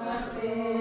Amen.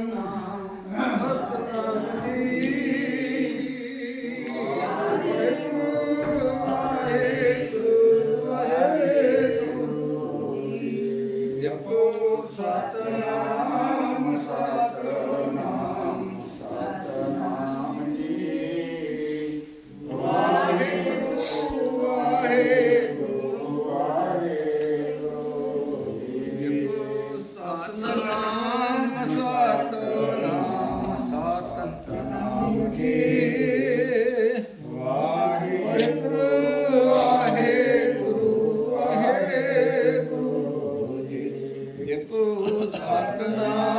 Satana.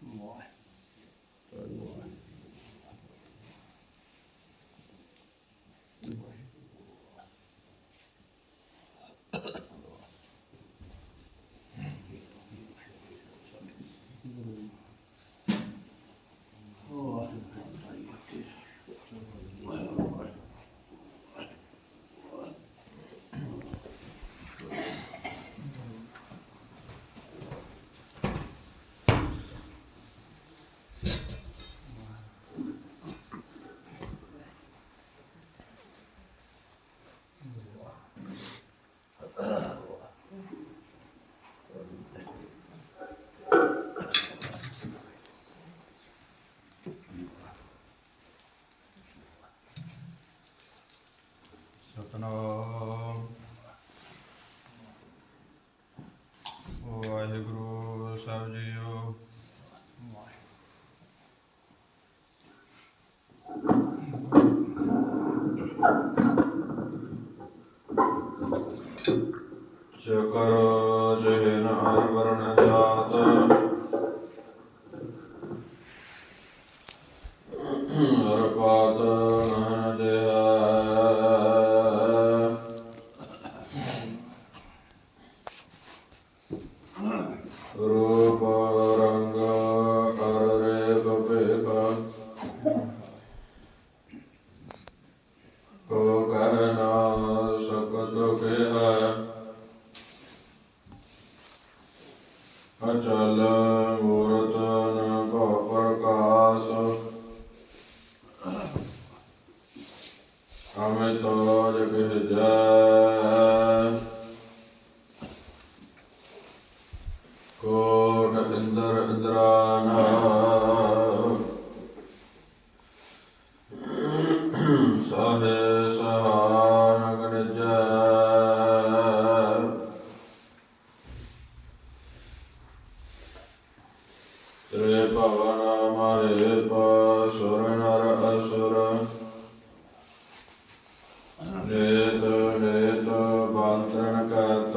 Mọi loại. ਪਰੰਗ ਕਰ ਰੇ ਤਪੇਤ ਕੋ ਕਰਨਾ ਸਕਤ ਕਿਹਾ ਅਚਲ ਮੂਰਤ ਨ ਭਉ ਪ੍ਰਕਾਸ਼ ਅਮਿਤ ਜਗ ਜੈ ਸ੍ਰੀ ਭਵਨ ਮਾਰੇ ਨਰ ਅਸੁਰ ਨੇਤ ਨੇਤ ਬੰਤਨ ਕਰਤ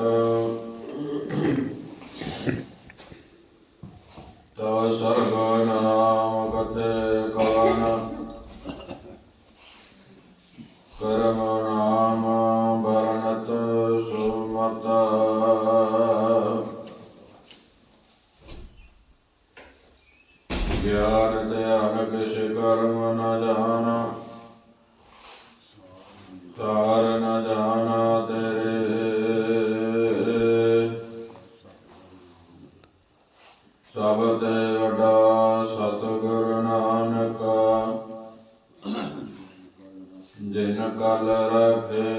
Tarlarar de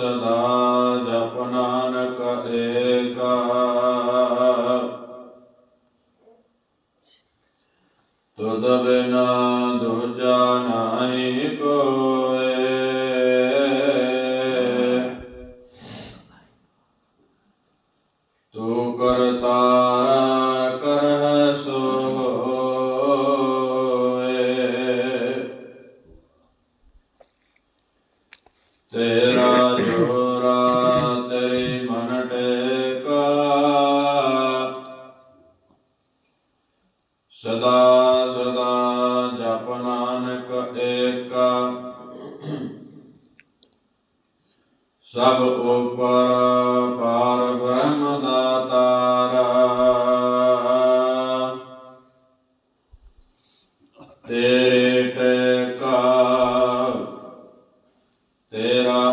ਸਦਾ ਸਦਾ ਜਪ ਨਾਨਕ ਏਕ। ਸਭ ਉਪਰ ਪਾਰ ਬ੍ਰਹਮ ਦਾਤਾਰ ਤੇਰੇ ਟੇਕਾ ਤੇਰਾ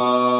uh,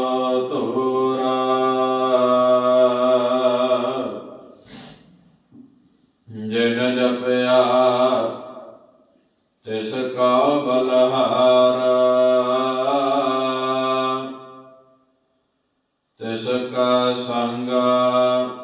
Uh,